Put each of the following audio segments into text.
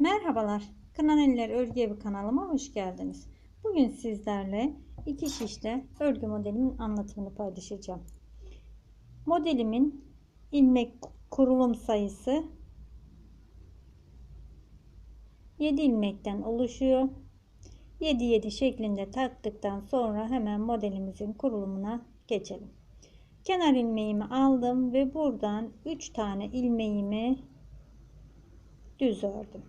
Merhabalar, Kınaneller Örgü Evi kanalıma hoş geldiniz. Bugün sizlerle iki şişle örgü modelimin anlatımını paylaşacağım. Modelimin ilmek kurulum sayısı 7 ilmekten oluşuyor. 7 7 şeklinde taktıktan sonra hemen modelimizin kurulumuna geçelim. Kenar ilmeğimi aldım ve buradan 3 tane ilmeğimi düz ördüm.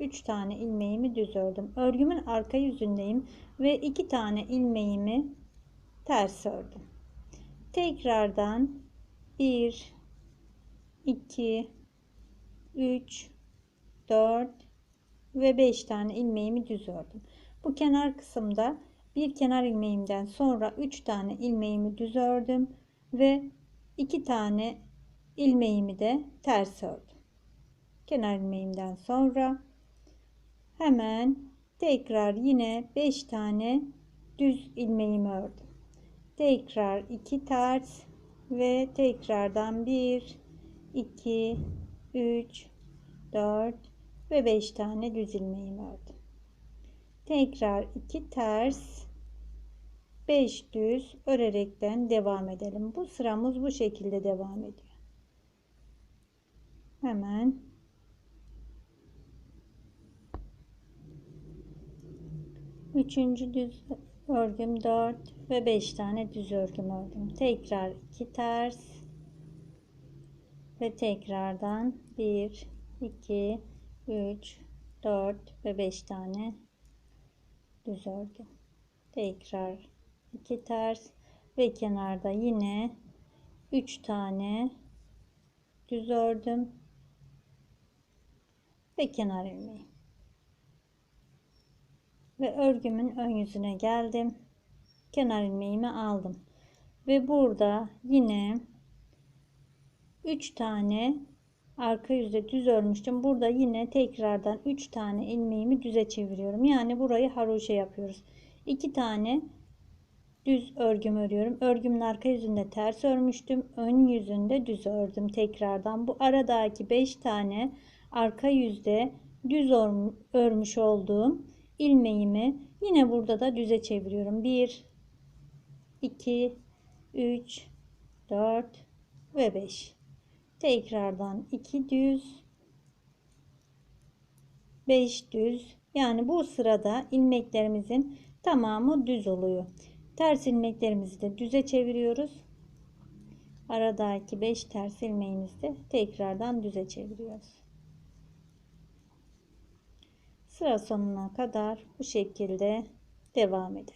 3 tane ilmeğimi düz ördüm. Örgümün arka yüzündeyim ve 2 tane ilmeğimi ters ördüm. Tekrardan 1 2 3 4 ve 5 tane ilmeğimi düz ördüm. Bu kenar kısımda bir kenar ilmeğimden sonra 3 tane ilmeğimi düz ördüm ve 2 tane ilmeğimi de ters ördüm. Kenar ilmeğimden sonra hemen tekrar yine 5 tane düz ilmeğimi ördüm. Tekrar 2 ters ve tekrardan 1 2 3 4 ve 5 tane düz ilmeğimi ördüm. Tekrar 2 ters 5 düz örerekten devam edelim. Bu sıramız bu şekilde devam ediyor. Hemen Üçüncü düz örgüm 4 ve 5 tane düz örgüm ördüm. Tekrar 2 ters ve tekrardan 1 2 3 4 ve 5 tane düz örgü. Tekrar 2 ters ve kenarda yine 3 tane düz ördüm ve kenar ilmeği ve örgümün ön yüzüne geldim. Kenar ilmeğimi aldım. Ve burada yine 3 tane arka yüzde düz örmüştüm. Burada yine tekrardan 3 tane ilmeğimi düze çeviriyorum. Yani burayı haroşa yapıyoruz. 2 tane düz örgüm örüyorum. Örgümün arka yüzünde ters örmüştüm. Ön yüzünde düz ördüm tekrardan. Bu aradaki 5 tane arka yüzde düz örmüş olduğum ilmeğimi yine burada da düze çeviriyorum. 1 2 3 4 ve 5. Tekrardan 2 düz 5 düz. Yani bu sırada ilmeklerimizin tamamı düz oluyor. Ters ilmeklerimizi de düze çeviriyoruz. Aradaki 5 ters ilmeğimizi de tekrardan düze çeviriyoruz. Sıra sonuna kadar bu şekilde devam edin.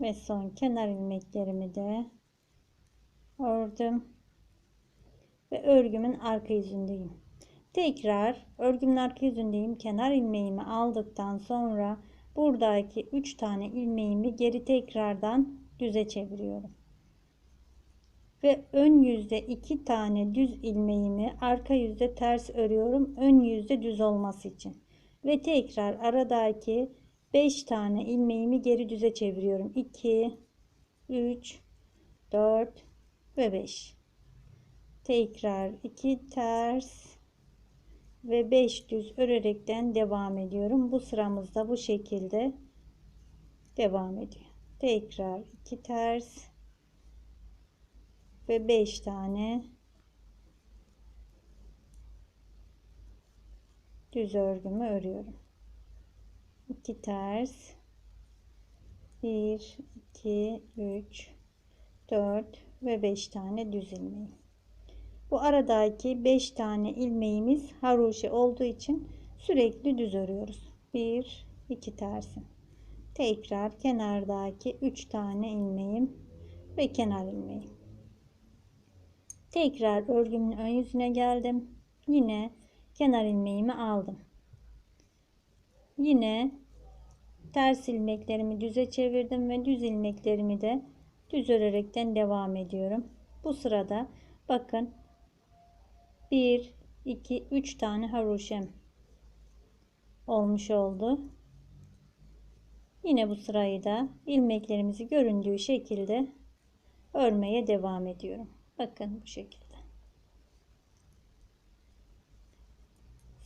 Ve son kenar ilmeklerimi de ördüm. Ve örgümün arka yüzündeyim. Tekrar örgümün arka yüzündeyim. Kenar ilmeğimi aldıktan sonra buradaki 3 tane ilmeğimi geri tekrardan düze çeviriyorum. Ve ön yüzde 2 tane düz ilmeğimi arka yüzde ters örüyorum. Ön yüzde düz olması için. Ve tekrar aradaki 5 tane ilmeğimi geri düze çeviriyorum. 2 3 4 ve 5. Tekrar 2 ters ve 5 düz örerekten devam ediyorum. Bu sıramızda bu şekilde devam ediyor. Tekrar 2 ters ve 5 tane düz örgümü örüyorum. 2 ters 1 2 3 4 ve 5 tane düz ilmeği. Bu aradaki 5 tane ilmeğimiz haroşa olduğu için sürekli düz örüyoruz. 1 2 tersi. Tekrar kenardaki 3 tane ilmeğim ve kenar ilmeğim. Tekrar örgümün ön yüzüne geldim. Yine kenar ilmeğimi aldım. Yine ters ilmeklerimi düze çevirdim ve düz ilmeklerimi de düz örerekten devam ediyorum. Bu sırada bakın 1 2 3 tane haroşem olmuş oldu. Yine bu sırayı da ilmeklerimizi göründüğü şekilde örmeye devam ediyorum. Bakın bu şekilde.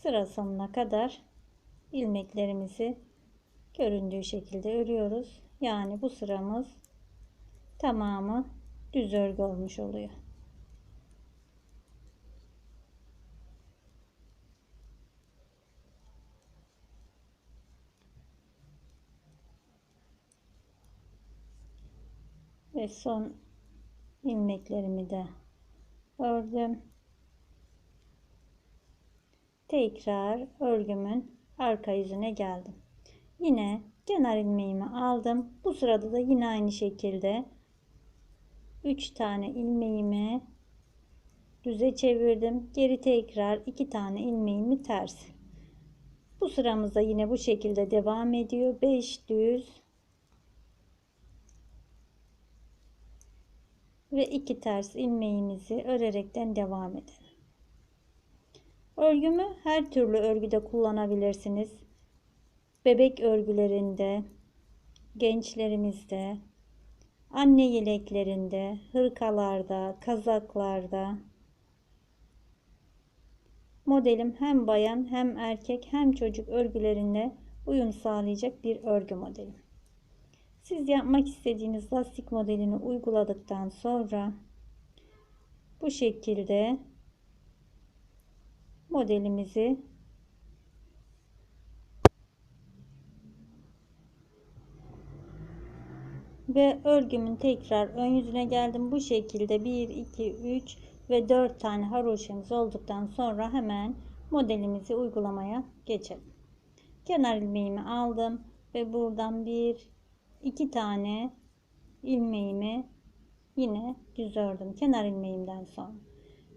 Sıra sonuna kadar ilmeklerimizi göründüğü şekilde örüyoruz. Yani bu sıramız tamamı düz örgü olmuş oluyor. Ve son ilmeklerimi de ördüm. Tekrar örgümün arka yüzüne geldim. Yine kenar ilmeğimi aldım. Bu sırada da yine aynı şekilde 3 tane ilmeğimi düze çevirdim. Geri tekrar 2 tane ilmeğimi ters. Bu sıramızda yine bu şekilde devam ediyor. 5 düz ve 2 ters ilmeğimizi örerekten devam edelim. Örgümü her türlü örgüde kullanabilirsiniz. Bebek örgülerinde, gençlerimizde, anne yeleklerinde, hırkalarda, kazaklarda. Modelim hem bayan hem erkek hem çocuk örgülerinde uyum sağlayacak bir örgü modeli. Siz yapmak istediğiniz lastik modelini uyguladıktan sonra bu şekilde modelimizi ve örgümün tekrar ön yüzüne geldim. Bu şekilde 1, 2, 3 ve 4 tane haroşamız olduktan sonra hemen modelimizi uygulamaya geçelim. Kenar ilmeğimi aldım ve buradan bir iki tane ilmeğimi yine düz ördüm kenar ilmeğimden sonra.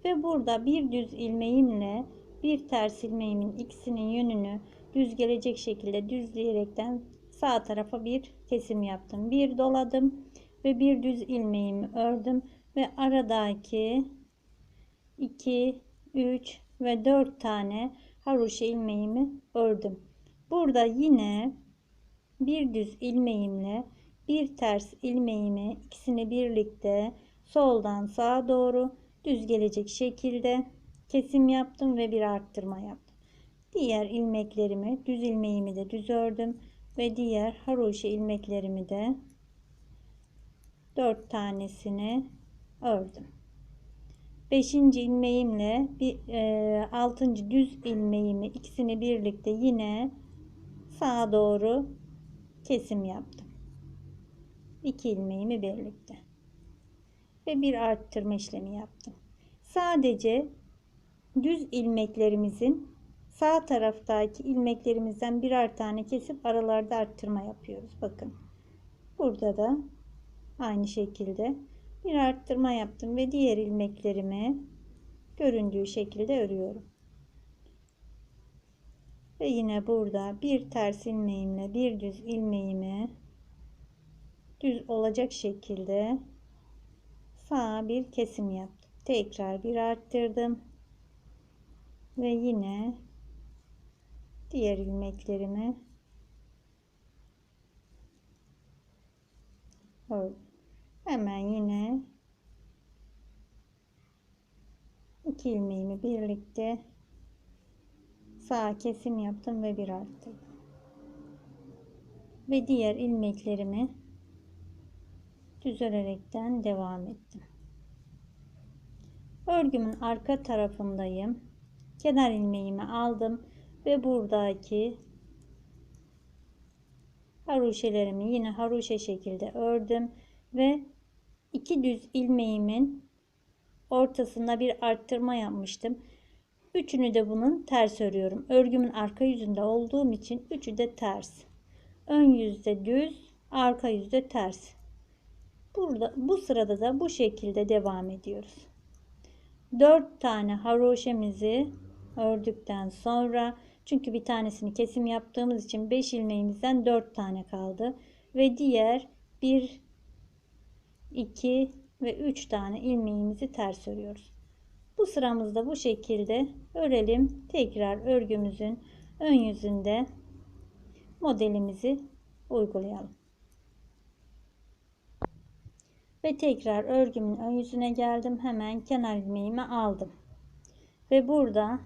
Ve burada bir düz ilmeğimle bir ters ilmeğimin ikisinin yönünü düz gelecek şekilde düzleyerekten sağ tarafa bir kesim yaptım. Bir doladım ve bir düz ilmeğimi ördüm ve aradaki 2, 3 ve 4 tane haroşa ilmeğimi ördüm. Burada yine bir düz ilmeğimle bir ters ilmeğimi ikisini birlikte soldan sağa doğru düz gelecek şekilde kesim yaptım ve bir arttırma yaptım. Diğer ilmeklerimi düz ilmeğimi de düz ördüm ve diğer haroşa ilmeklerimi de 4 tanesini ördüm. 5. ilmeğimle bir e, 6. düz ilmeğimi ikisini birlikte yine sağa doğru kesim yaptım. 2 ilmeğimi birlikte ve bir arttırma işlemi yaptım. Sadece düz ilmeklerimizin sağ taraftaki ilmeklerimizden birer tane kesip aralarda arttırma yapıyoruz. Bakın. Burada da aynı şekilde bir arttırma yaptım ve diğer ilmeklerimi göründüğü şekilde örüyorum. Ve yine burada bir ters ilmeğimle bir düz ilmeğimi düz olacak şekilde sağa bir kesim yaptım. Tekrar bir arttırdım. Ve yine diğer ilmeklerimi ördüm. Hemen yine iki ilmeğimi birlikte sağ kesim yaptım ve bir arttırdım. Ve diğer ilmeklerimi düz örerekten devam ettim. Örgümün arka tarafındayım. Kenar ilmeğimi aldım ve buradaki haroşelerimi yine haroşe şekilde ördüm ve iki düz ilmeğimin ortasında bir arttırma yapmıştım. Üçünü de bunun ters örüyorum. Örgümün arka yüzünde olduğum için üçü de ters. Ön yüzde düz, arka yüzde ters. Burada bu sırada da bu şekilde devam ediyoruz. 4 tane haroşemizi ördükten sonra çünkü bir tanesini kesim yaptığımız için 5 ilmeğimizden 4 tane kaldı ve diğer 1 2 ve 3 tane ilmeğimizi ters örüyoruz. Bu sıramızda bu şekilde örelim. Tekrar örgümüzün ön yüzünde modelimizi uygulayalım. Ve tekrar örgümün ön yüzüne geldim. Hemen kenar ilmeğimi aldım. Ve burada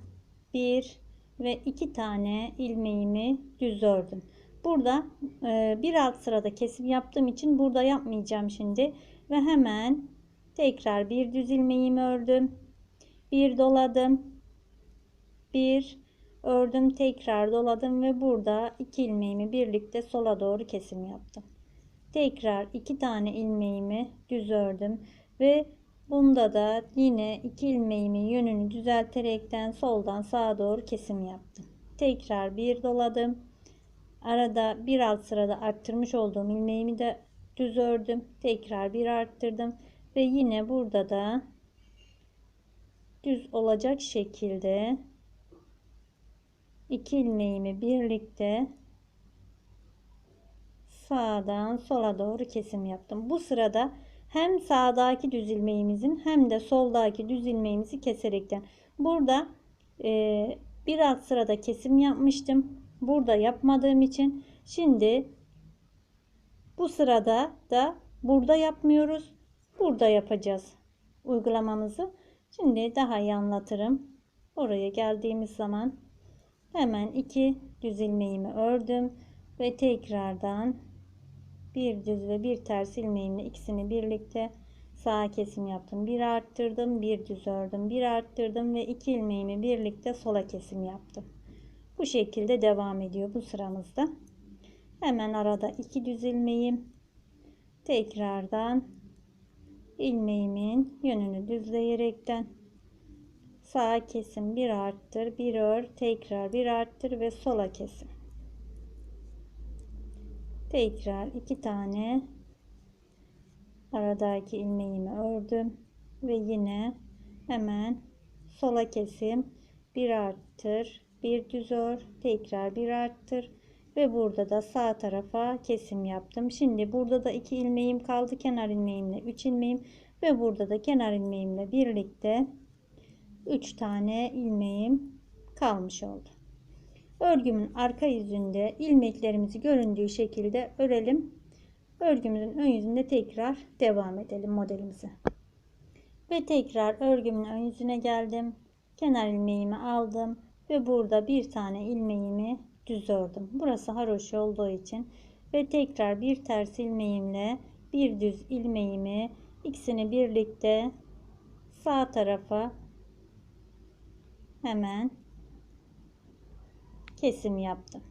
bir ve iki tane ilmeğimi düz ördüm. Burada e, bir alt sırada kesim yaptığım için burada yapmayacağım şimdi. Ve hemen tekrar bir düz ilmeğimi ördüm. Bir doladım. Bir ördüm tekrar doladım ve burada iki ilmeğimi birlikte sola doğru kesim yaptım. Tekrar iki tane ilmeğimi düz ördüm ve bunda da yine iki ilmeğimin yönünü düzelterekten soldan sağa doğru kesim yaptım. Tekrar bir doladım. Arada bir alt sırada arttırmış olduğum ilmeğimi de düz ördüm. Tekrar bir arttırdım ve yine burada da düz olacak şekilde iki ilmeğimi birlikte sağdan sola doğru kesim yaptım. Bu sırada hem sağdaki düz ilmeğimizin hem de soldaki düz ilmeğimizi keserekten burada e, bir alt sırada kesim yapmıştım. Burada yapmadığım için şimdi bu sırada da burada yapmıyoruz. Burada yapacağız uygulamamızı. Şimdi daha iyi anlatırım. Oraya geldiğimiz zaman hemen iki düz ilmeğimi ördüm ve tekrardan bir düz ve bir ters ilmeğimle ikisini birlikte sağa kesim yaptım. Bir arttırdım, bir düz ördüm, bir arttırdım ve iki ilmeğimi birlikte sola kesim yaptım. Bu şekilde devam ediyor bu sıramızda. Hemen arada iki düz ilmeğim tekrardan ilmeğimin yönünü düzleyerekten sağa kesim bir arttır, bir ör, tekrar bir arttır ve sola kesim. Tekrar iki tane aradaki ilmeğimi ördüm ve yine hemen sola kesim. Bir arttır bir düz ör tekrar bir arttır ve burada da sağ tarafa kesim yaptım şimdi burada da iki ilmeğim kaldı kenar ilmeğimle 3 ilmeğim ve burada da kenar ilmeğimle birlikte 3 tane ilmeğim kalmış oldu Örgümün arka yüzünde ilmeklerimizi göründüğü şekilde örelim. Örgümüzün ön yüzünde tekrar devam edelim modelimize. Ve tekrar örgümün ön yüzüne geldim. Kenar ilmeğimi aldım ve burada bir tane ilmeğimi düz ördüm. Burası haroşa olduğu için ve tekrar bir ters ilmeğimle bir düz ilmeğimi ikisini birlikte sağ tarafa hemen kesim yaptım.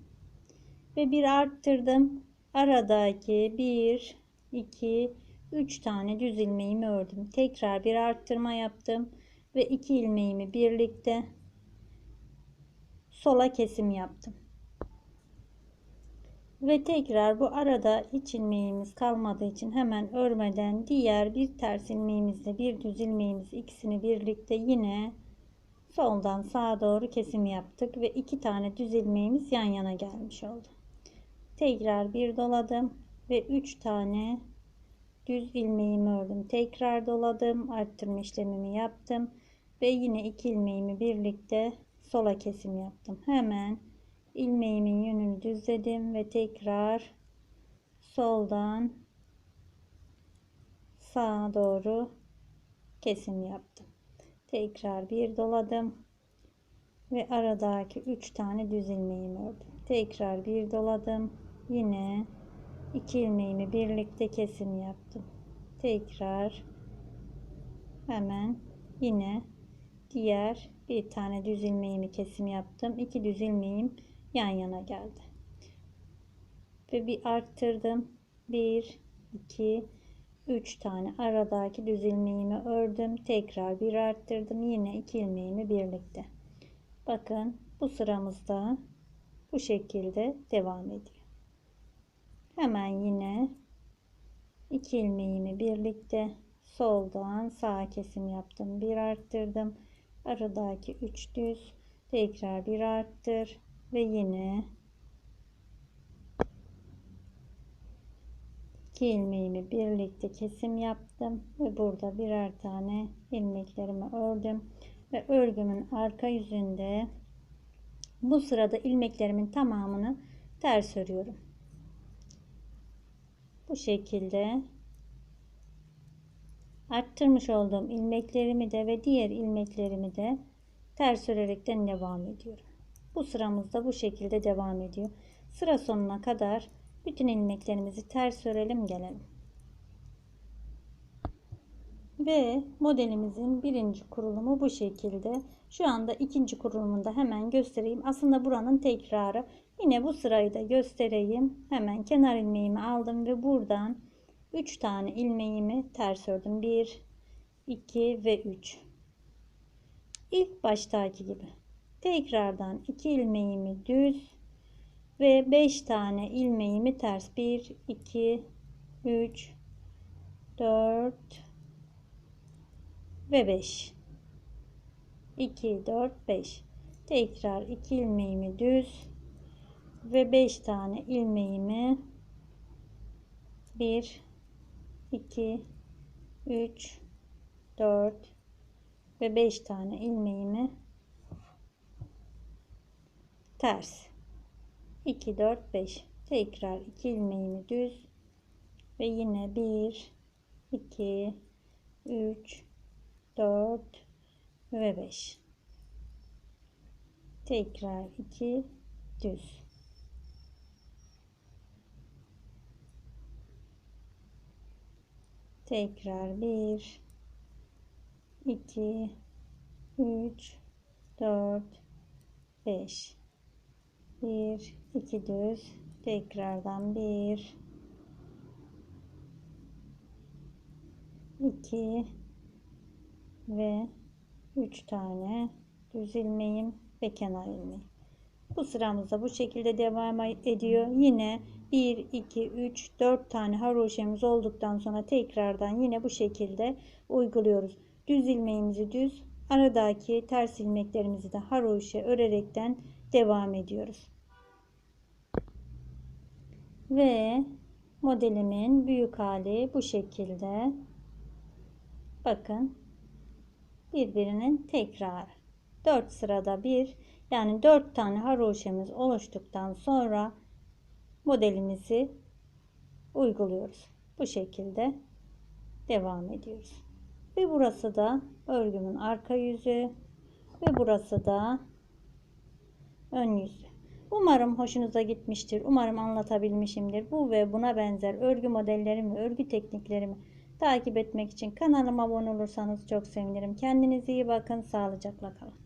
Ve bir arttırdım. Aradaki 1, 2, 3 tane düz ilmeğimi ördüm. Tekrar bir arttırma yaptım. Ve 2 ilmeğimi birlikte sola kesim yaptım. Ve tekrar bu arada hiç ilmeğimiz kalmadığı için hemen örmeden diğer bir ters ilmeğimizle bir düz ilmeğimiz ikisini birlikte yine soldan sağa doğru kesim yaptık ve iki tane düz ilmeğimiz yan yana gelmiş oldu. Tekrar bir doladım ve üç tane düz ilmeğimi ördüm. Tekrar doladım, arttırma işlemimi yaptım ve yine iki ilmeğimi birlikte sola kesim yaptım. Hemen ilmeğimin yönünü düzledim ve tekrar soldan sağa doğru kesim yaptım. Tekrar bir doladım ve aradaki 3 tane düz ilmeğimi ördüm. Tekrar bir doladım yine iki ilmeğimi birlikte kesim yaptım. Tekrar hemen yine diğer bir tane düz ilmeğimi kesim yaptım. İki düz ilmeğim yan yana geldi. Ve bir arttırdım. 1 2 3 tane aradaki düz ilmeğimi ördüm. Tekrar bir arttırdım. Yine iki ilmeğimi birlikte. Bakın bu sıramızda bu şekilde devam ediyor. Hemen yine iki ilmeğimi birlikte soldan sağ kesim yaptım. Bir arttırdım. Aradaki 3 düz. Tekrar bir arttır ve yine iki ilmeğimi birlikte kesim yaptım ve burada birer tane ilmeklerimi ördüm ve örgümün arka yüzünde bu sırada ilmeklerimin tamamını ters örüyorum. Bu şekilde arttırmış olduğum ilmeklerimi de ve diğer ilmeklerimi de ters örerekten devam ediyorum. Bu sıramızda bu şekilde devam ediyor. Sıra sonuna kadar bütün ilmeklerimizi ters örelim gelelim. Ve modelimizin birinci kurulumu bu şekilde. Şu anda ikinci kurulumunda hemen göstereyim. Aslında buranın tekrarı. Yine bu sırayı da göstereyim. Hemen kenar ilmeğimi aldım ve buradan 3 tane ilmeğimi ters ördüm. 1, 2 ve 3. İlk baştaki gibi. Tekrardan 2 ilmeğimi düz ve 5 tane ilmeğimi ters. 1, 2, 3, 4 ve 5. 2, 4, 5. Tekrar 2 ilmeğimi düz ve 5 tane ilmeğimi 1, 2, 3, 4 ve 5 tane ilmeğimi ters. 2 4 5 tekrar 2 ilmeğimi düz. Ve yine 1 2 3 4 ve 5 tekrar 2 düz. Tekrar 1 2 3 4 5 1 2 düz tekrardan 1 2 ve 3 tane düz ilmeğim ve kenar ilmeği. Bu sıramızda bu şekilde devam ediyor. Yine 1 2 3 4 tane haroşemiz olduktan sonra tekrardan yine bu şekilde uyguluyoruz. Düz ilmeğimizi düz, aradaki ters ilmeklerimizi de haroşe örerekten devam ediyoruz. Ve modelimin büyük hali bu şekilde. Bakın birbirinin tekrarı. 4 sırada bir yani 4 tane haroşemiz oluştuktan sonra modelimizi uyguluyoruz. Bu şekilde devam ediyoruz. Ve burası da örgümün arka yüzü ve burası da ön yüzü. Umarım hoşunuza gitmiştir. Umarım anlatabilmişimdir. Bu ve buna benzer örgü modellerimi örgü tekniklerimi takip etmek için kanalıma abone olursanız çok sevinirim. Kendinize iyi bakın. Sağlıcakla kalın.